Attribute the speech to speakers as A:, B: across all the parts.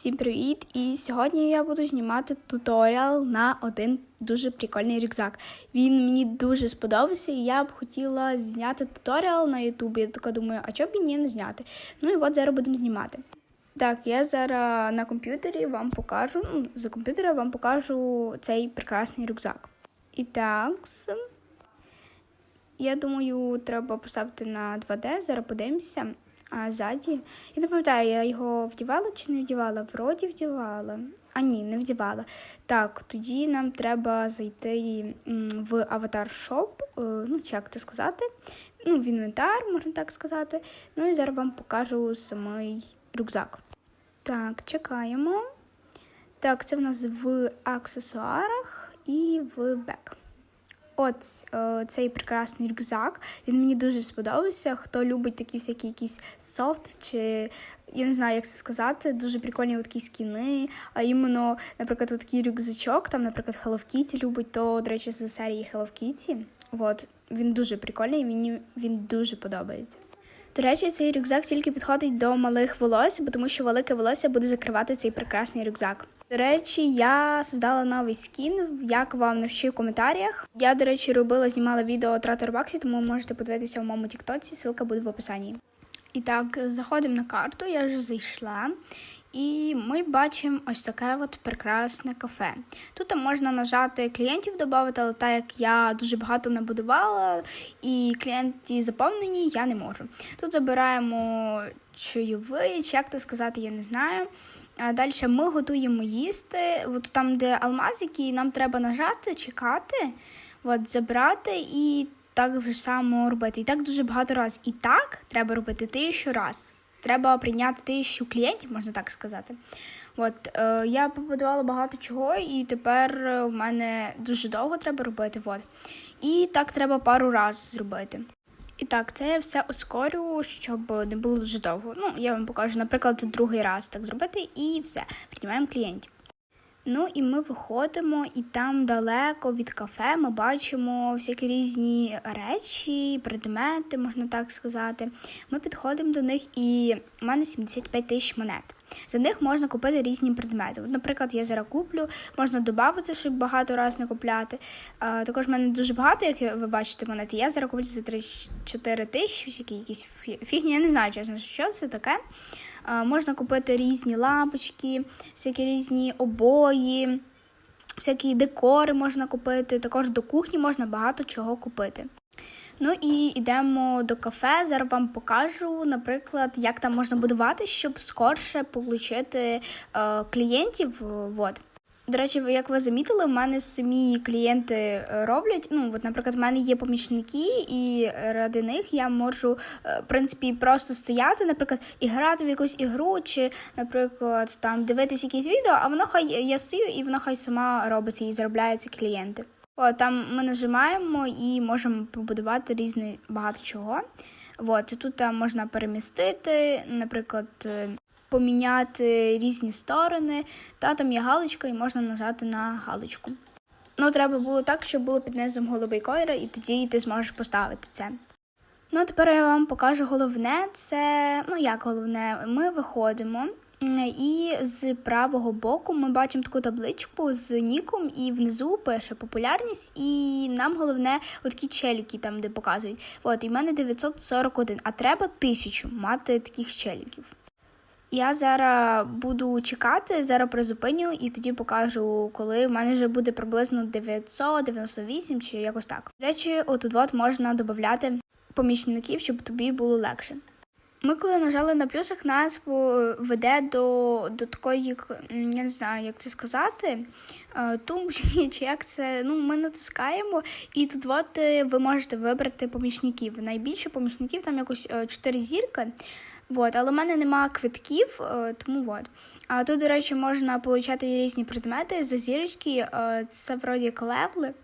A: Всім привіт! І сьогодні я буду знімати туторіал на один дуже прикольний рюкзак. Він мені дуже сподобався, і я б хотіла зняти туторіал на Ютубі. Я така думаю, а чого б і ні не зняти? Ну і от зараз будемо знімати. Так, я зараз на комп'ютері вам покажу. Ну, за комп'ютера вам покажу цей прекрасний рюкзак. І так, я думаю, треба поставити на 2D, зараз подивимося. А ззаді. Я не пам'ятаю, я його вдівала чи не вдівала? Вроді вдівала. А ні, не вдівала. Так, тоді нам треба зайти в аватар Shop, е, ну, чи як це сказати. Ну, в інвентар, можна так сказати. Ну і зараз вам покажу самий рюкзак. Так, чекаємо. Так, це в нас в аксесуарах і в бек. От е, цей прекрасний рюкзак. Він мені дуже сподобався. Хто любить такі всякі якісь софт, чи я не знаю, як це сказати, дуже прикольні такі скіни. А іменно, наприклад, такий рюкзачок, там, наприклад, Hello Kitty любить, то, до речі, з серії Hello Kitty. От, він дуже прикольний, мені він дуже подобається. До речі, цей рюкзак тільки підходить до малих волосся, тому що велике волосся буде закривати цей прекрасний рюкзак. До речі, я создала новий скін. Як вам навчив в коментарях. Я, до речі, робила, знімала відео Тратор Баксі, тому можете подивитися в моєму тіктоці. Ссылка буде в описанні. І так, заходимо на карту, я вже зайшла. І ми бачимо ось таке от прекрасне кафе. Тут можна нажати клієнтів додати, але так як я дуже багато набудувала і клієнти заповнені, я не можу. Тут забираємо чайовий, чи як це сказати, я не знаю. Далі ми готуємо їсти. От там, де алмазики, нам треба нажати, чекати, от, забрати і так вже само робити. І так дуже багато разів. І так треба робити тисячу раз. Треба прийняти тисячу клієнтів, можна так сказати. От е, я побудувала багато чого, і тепер е, в мене дуже довго треба робити. От. І так треба пару разів зробити. І так, це я все ускорю, щоб не було дуже довго. Ну, я вам покажу, наприклад, другий раз так зробити, і все, приймаємо клієнтів. Ну і ми виходимо, і там далеко від кафе ми бачимо всякі різні речі, предмети, можна так сказати. Ми підходимо до них, і в мене 75 тисяч монет. За них можна купити різні предмети. От, наприклад, я зараз куплю, можна додати, щоб багато разів не купляти. А, також в мене дуже багато, як ви бачите, монет. Я зараз куплю за 3-4 тисячі, всякі якісь фігні. Я не знаю, чесно, що це таке. Можна купити різні лампочки, всякі різні обої, всякі декори можна купити. Також до кухні можна багато чого купити. Ну і йдемо до кафе. Зараз вам покажу, наприклад, як там можна будувати, щоб скорше отримати е, клієнтів. Вот. До речі, як ви замітили, в мене самі клієнти е, роблять. Ну, от, наприклад, в мене є помічники, і ради них я можу, е, в принципі, просто стояти, наприклад, і грати в якусь ігру, чи, наприклад, там дивитись якісь відео, а воно хай я стою і воно хай сама робиться і заробляється клієнти. О, там ми нажимаємо і можемо побудувати різне багато чого. От, тут там можна перемістити, наприклад, е, поміняти різні сторони, та там є галочка, і можна нажати на галочку. Ну, треба було так, щоб було під низом голубий койра, і тоді ти зможеш поставити це. Ну, тепер я вам покажу головне. Це, ну як головне, ми виходимо. І з правого боку ми бачимо таку табличку з ніком, і внизу пише популярність, і нам головне такі челіки там, де показують. От, і в мене 941, а треба тисячу мати таких челіків. Я зараз буду чекати, зараз призупиню і тоді покажу, коли в мене вже буде приблизно 998 чи якось так. До речі, отут от можна додати помічників, щоб тобі було легше. Ми, коли нажали на плюсах, нас веде до, до такої, я не знаю, як це сказати, е, тумбочки, чи як це. Ну, ми натискаємо, і тут от е, ви можете вибрати помічників. Найбільше помічників там якось 4 зірки. Вот, але в мене немає квитків, е, тому от. А тут, до речі, можна отримати різні предмети за зірочки. е, Це вроді як левли.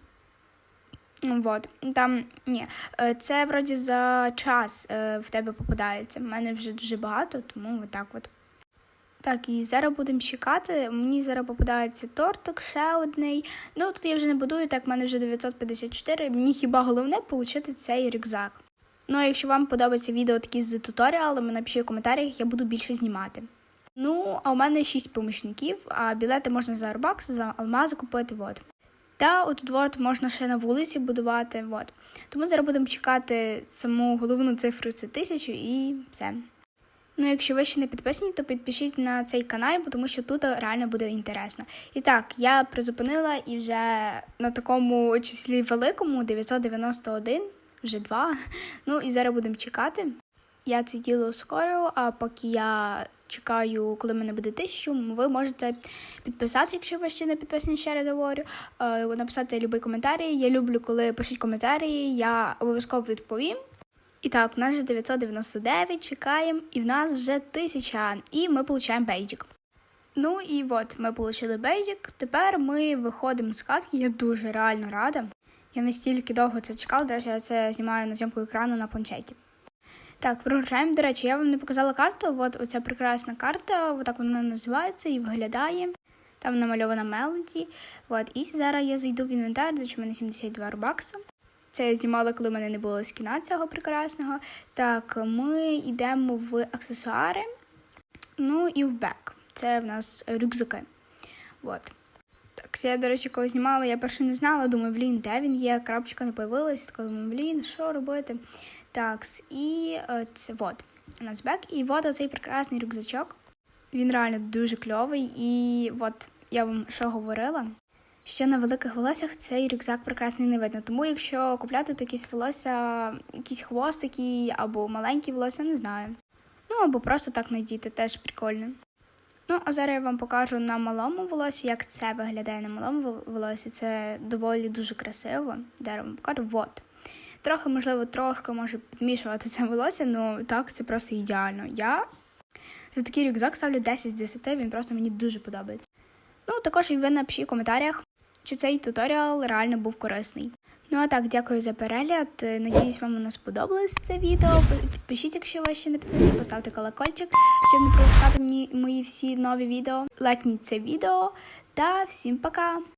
A: Вот. Там ні, е, це вроді за час в тебе попадається. У мене вже дуже багато, тому отак от. Так, і зараз будемо чекати. Мені зараз попадається тортик, ще одний. Ну, тут я вже не будую, так в мене вже 954. Мені хіба головне отримати цей рюкзак. Ну, а якщо вам подобається відео такі з туторіалами, напишіть в коментарях, я буду більше знімати. Ну, а у мене 6 помічників, а білети можна за Арбакс, за алмази купити. От. Та от от можна ще на вулиці будувати. От. Тому зараз будемо чекати саму головну цифру це тисячу і все. Ну, якщо ви ще не підписані, то підпишіть на цей канал, тому що тут реально буде інтересно. І так, я призупинила і вже на такому числі великому 991, вже два. Ну і зараз будемо чекати. Я це діло скоро, а поки я чекаю, коли мене буде тисячу, ви можете підписатися, якщо ви ще не підписані, ще раз говорю. е, Написати любий коментарі. Я люблю, коли пишуть коментарі, я обов'язково відповім. І так, у нас вже 999, чекаємо, і в нас вже 1000, і ми отримуємо бейджик. Ну і от, ми отримали бейджик. Тепер ми виходимо з катки. Я дуже реально рада. Я настільки довго це чекала, до речі, я це знімаю на зйомку екрану на планшеті. Так, програємо. До речі, я вам не показала карту. От оця прекрасна карта, отак вона називається і виглядає. Там намальована Мелоді. От, і зараз я зайду в інвентар, де у мене 72 рубакса. Це я знімала, коли в мене не було скіна цього прекрасного. Так, ми йдемо в аксесуари. Ну і в бек. Це в нас рюкзаки. От. Так, це я, до речі, коли знімала, я перше не знала, думаю, блін, де він є, крапочка не появилась, така думаю, блін, що робити? Так, і е, це от, у нас бек. І от оцей прекрасний рюкзачок. Він реально дуже кльовий. І от я вам що говорила, що на великих волоссях цей рюкзак прекрасний не видно. Тому якщо купляти то якісь волосся, якісь хвостики або маленькі волосся, не знаю. Ну або просто так надіти, теж прикольно. Ну, а зараз я вам покажу на малому волосі, як це виглядає на малому волосі. Це доволі дуже красиво. Зараз вам покажу. Вот. Трохи, можливо, трошки може підмішувати це волосся, але так, це просто ідеально. Я за такий рюкзак ставлю 10 з 10, він просто мені дуже подобається. Ну, також і ви напишіть в коментарях, чи цей туторіал реально був корисний. Ну а так, дякую за перегляд. Надіюсь, вам воно сподобалось це відео. Підпишіть, якщо ви ще не підписані, поставте колокольчик, щоб не пропускати мої всі нові відео. Лайкніть це відео та всім пока!